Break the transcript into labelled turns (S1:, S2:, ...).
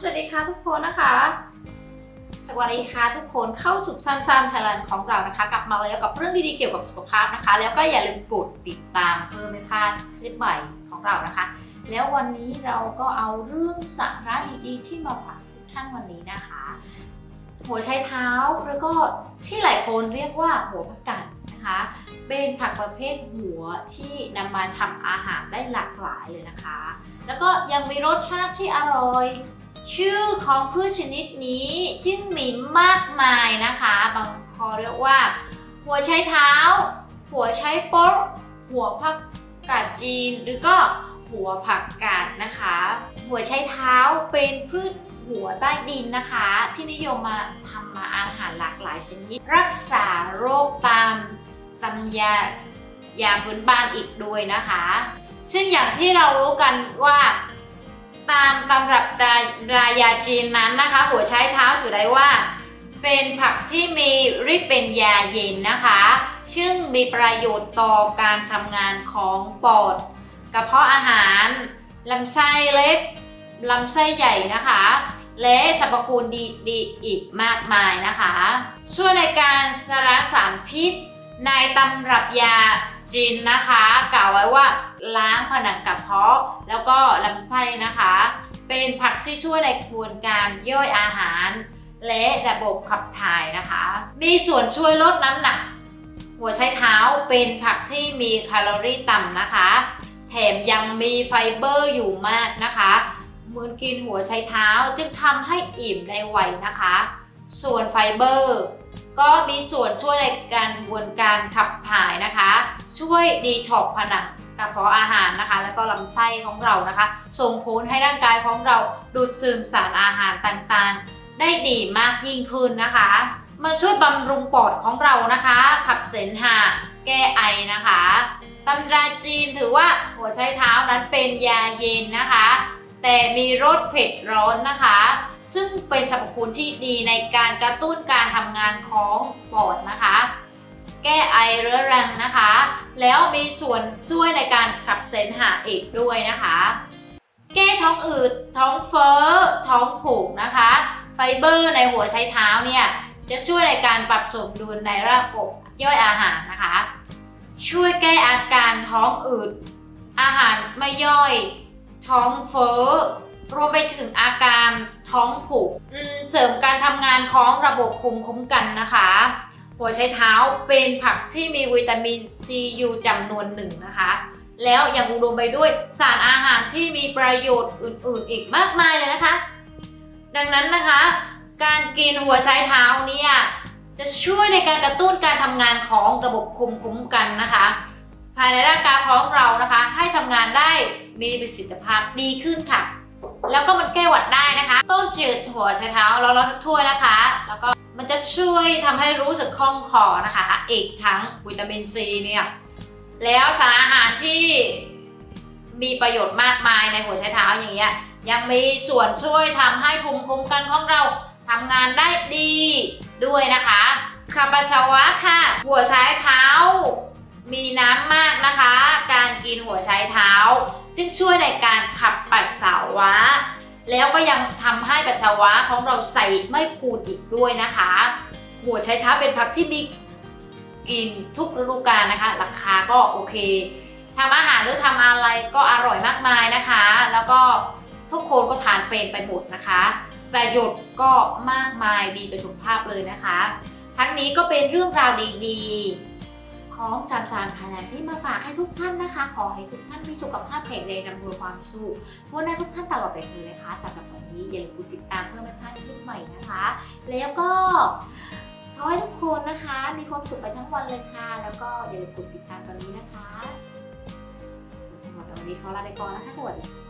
S1: สวัสดีค่ะทุกคนนะคะ สวัสดีค่ะทุกคนเข้าสู่ซันซันไทยแลนด์ของเรานะคะ กลับมาแล้วกับเรื่องดีๆเกี่ยวกับสุขภาพนะคะ แล้วก็อย่าลืมกดติดตามเพื่อไม่พลาดคลิปใหม่ของเรานะคะ แล้ววันนี้เราก็เอาเรื่องสาระดีๆที่มาฝากทุกท่านวันนี้นะคะ หัวไชเท้าแล้วก็ที่หลายคนเรียกว่าหัวผักกาดนะคะเป็นผักประเภทหัวที่นำมาทำอาหารได้หลากหลายเลยนะคะ แล้วก็ยังมีรสชาติที่อร่อย ชื่อของพืชชนิดนี้จึงมีมากมายนะคะ บางคนเรียกว่า หัวไชเท้า หัวไชโป๊ะหัวผักกาดจีน หรือก็หัวผักกาดนะคะ หัวไชเท้าเป็นพืชหัวใต้ดินนะคะ ที่นิยมมาทำมาอาหารหลากหลายชนิด รักษาโรคตามตำยายาพื้นบ้านอีกด้วยนะคะ ซึ่งอย่างที่เรารู้กันว่า ตามตำรับดารายาจีนนั้นนะคะ หัวไชเท้าถือได้ว่า เป็นผักที่มีฤทธิ์เป็นยาเย็นนะคะ ซึ่งมีประโยชน์ต่อการทำงานของปอด กระเพาะอาหารลำไส้เล็กลำไส้ใหญ่นะคะ และสรรพคุณดีๆอีกมากมายนะคะ ช่วยในการสละสารพิษในตำรับยาจีนนะคะกล่าว ไว้ว่าล้างผนังกระเพาะ แล้วก็ลำไส้นะคะ เป็นผักที่ช่วยในกระบวนการย่อยอาหาร และระบบขับถ่ายนะคะ มีส่วนช่วยลดน้ำหนัก หัวไชเท้าเป็นผักที่มีแคลอรี่ต่ำนะคะ แถมยังมีไฟเบอร์อยู่มากนะคะเมือนกินหัวไชเท้าจึงทำให้อิ่มได้ไวนะคะ ส่วนไฟเบอร์ ก็มีส่วนช่วยในการกระบวนการขับถ่ายนะคะ ช่วยดีท็อกผนังกระเพาะอาหารนะคะ แล้วก็ลำไส้ของเรานะคะ ส่งผลให้ร่างกายของเราดูดซึมสารอาหารต่างๆ ได้ดีมากยิ่งขึ้นนะคะมาช่วยบำรุงปอดของเรานะคะ ขับเสมหะแก้ไอนะคะตำราจีนถือว่าหัวไชเท้านั้นเป็นยาเย็นนะคะ แต่มีรสเผ็ดร้อนนะคะ ซึ่งเป็นสรรพคุณที่ดีในการกระตุ้นการทำงานของปอดนะคะ แก้ไอเรื้อรังนะคะ แล้วมีส่วนช่วยในการขับเสมหะอีกด้วยนะคะ แก้ท้องอืดท้องเฟ้อ ท้องผูกนะคะ ไฟเบอร์ในหัวไชเท้าเนี่ยจะช่วยในการปรับสมดุลในระบบย่อยอาหารนะคะ ช่วยแก้อาการท้องอืด อาหารไม่ย่อย ท้องเฟ้อ รวมไปถึงอาการท้องผูกเสริมการทำงานของระบบภูมิคุ้มกันนะคะ หัวไชเท้าเป็นผักที่มีวิตามินซีอยู่จำนวนหนึ่งนะคะ แล้วยังอุดมไปด้วยสารอาหารที่มีประโยชน์อื่นๆ อีกมากมายเลยนะคะ ดังนั้นนะคะ การกินหัวไชเท้าเนี่ยจะช่วยในการกระตุ้นการทำงานของระบบภูมิคุ้มกันนะคะ ภายในร่างกายของเรานะคะ ให้ทำงานได้มีประสิทธิภาพดีขึ้นค่ะ แล้วก็มันแก้หวัดได้นะคะ ต้มจืดหัวไชเท้าเราเราถ้วยนะคะ แล้วก็มันจะช่วยทำให้รู้สึกคล่องคอนะคะอีกทั้งวิตามินซีเนี่ยแล้วสารอาหารที่มีประโยชน์มากมายในหัวไชเท้าอย่างเงี้ยยังมีส่วนช่วยทำให้ภูมิคุ้มกันของเราทำงานได้ดีด้วยนะคะขับปัสสาวะค่ะ หัวไชเท้า มีน้ำมากนะคะ การกินหัวไช้เท้า จึงช่วยในการขับปัสสาวะ แล้วก็ยังทำให้ปัสสาวะของเราใส่ไม่ปูดอีกด้วยนะคะ หัวไช้เท้าเป็นผักที่มีกินทุกฤดูกาลนะคะ ราคาก็โอเคทำอาหารหรือทำอะไรก็อร่อยมากมายนะคะ แล้วก็ทุกคนก็ทานเป็นไปหมดนะคะประโยชน์ก็มากมายดีต่อสุขภาพเลยนะคะ ทั้งนี้ก็เป็นเรื่องราวดีๆ ของสามสามไทยแลนที่มาฝากให้ทุกท่านนะคะ ขอให้ทุกท่านมีสุขภาพแข็งแรงนำรวยความสุขทั่วหน้าทุกท่านตลอดไปเลยนะคะสำหรับวันนี้อย่าลืมกดติดตามเพื่อไม่พลาดคลิปใหม่นะคะ แล้วก็ขอให้ทุกคนนะคะ มีความสุขไปทั้งวันเลยค่ะ แล้วก็อย่าลืมกดติดตามตอนนี้นะคะสำหรับวันนี้ขอลาไปก่อนนะคะ สวัสดีค่ะ